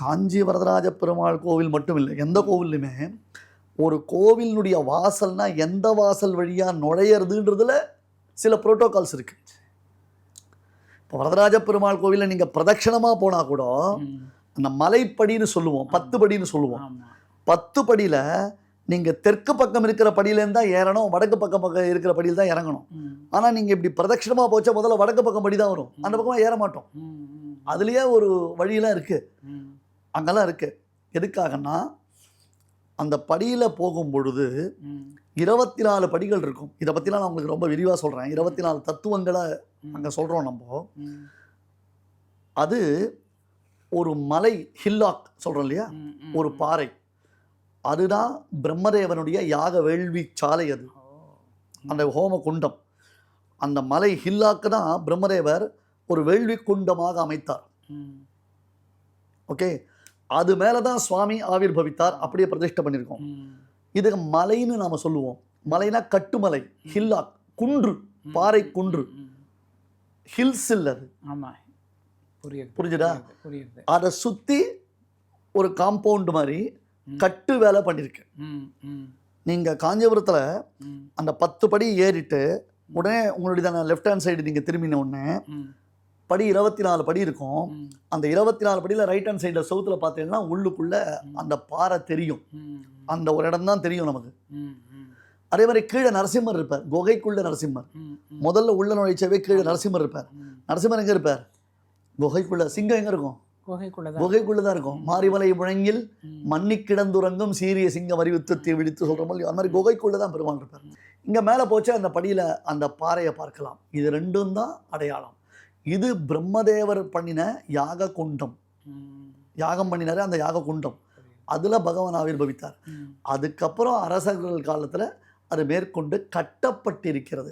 காஞ்சி வரதராஜ பெருமாள் கோவில் மட்டும் இல்லை எந்த கோவில்லையுமே ஒரு கோவிலினுடைய வாசல்னா எந்த வாசல் வழியாக நுழையிறதுன்றதுல சில புரோட்டோகால்ஸ் இருக்கு. இப்போ வரதராஜ பெருமாள் கோவிலில் நீங்கள் பிரதட்சணமாக போனால் கூட. அந்த மலைப்படின்னு சொல்லுவோம் பத்து படின்னு சொல்லுவோம். பத்து படியில் நீங்கள் தெற்கு பக்கம் இருக்கிற படியிலேருந்து தான் ஏறணும் வடக்கு பக்கம் பக்கம் இருக்கிற படியில் தான் இறங்கணும். ஆனால் நீங்கள் இப்படி பிரதட்சணமாக போச்சா முதல்ல வடக்கு பக்கம் படி தான் வரும். அந்த பக்கமாக ஏற மாட்டோம். அதுலேயே ஒரு வழியெல்லாம் இருக்குது. அங்கெல்லாம் இருக்குது எதுக்காகன்னா அந்த படியில் போகும் பொழுது. இருபத்தி நாலு படிகள் இருக்கும் இதை பற்றிலாம் நான் உங்களுக்கு ரொம்ப விரிவாக சொல்கிறேன் இருபத்தி நாலு தத்துவங்களை. அங்கே சொல்கிறோம் நம்ம. அது ஒரு மலை ஹில்லாக் சொல்கிறோம் இல்லையா. ஒரு பாறை அதுதான் பிரம்மதேவனுடைய யாக வேள்வி சாலை அது. அந்த ஹோம குண்டம் அந்த மலை ஹில்லாக்கு தான் பிரம்மதேவர் ஒரு வேள்வி குண்டமாக அமைத்தார். ஓகே அது மேலே தான் சுவாமி ஆவிர் பவித்தார் அப்படியே பிரதிஷ்டை பண்ணியிருக்கோம். இதுக்கு மலைன்னு நாம் சொல்லுவோம் மலைனா கட்டுமலை ஹில்லாக் குன்று பாறை குன்று. ஹில்ஸ் இல்லை அது ஆமா புரியுது அதை சுற்றி ஒரு காம்பவுண்ட் மாதிரி. கட்டு வேலை பண்ணியிருக்கு. நீங்கள் காஞ்சிபுரத்தில். அந்த பத்து படி ஏறிட்டு உடனே உங்களுடைய லெஃப்ட் ஹேண்ட் சைடு நீங்கள் திரும்பின உடனே. படி இருபத்தி நாலு படி இருக்கும். அந்த இருபத்தி நாலு படியில் ரைட் ஹேண்ட் சைடில் சவுத்தில் பார்த்தீங்கன்னா உள்ளுக்குள்ளே அந்த பாறை தெரியும். அந்த ஒரு இடம் தான் தெரியும் நமக்கு. அதே மாதிரி கீழே நரசிம்மர் இருப்பார். குகைக்குள்ள நரசிம்மர். முதல்ல உள்ள நுழைச்சவே கீழே நரசிம்மர் இருப்பார். நரசிம்மர் எங்கே இருப்பார்? குகைக்குள்ள. சிங்கம் எங்கே இருக்கும்? குகைக்குள்ள தான். இருக்கும். மாரிமலை முழங்கில் ம். மன்னி கிடந்துறங்கும் சீரிய சிங்கம் அறிவித்து விழித்து சொல்கிற மாதிரி அந்த மாதிரி குகைக்குள்ள தான் பெருமாள் இருப்பார். இங்கே மேலே போச்சு அந்த படியில் அந்த பாறையை பார்க்கலாம். இது ரெண்டும் தான் அடையாளம். இது பிரம்மதேவர் பண்ணின யாக குண்டம். யாகம் பண்ணினாரு அந்த யாக குண்டம். அதில் பகவான் ஆவிர்பவித்தார். அதுக்கப்புறம் அரசர்கள் காலத்தில் அது மேற்கொண்டு கட்டப்பட்டிருக்கிறது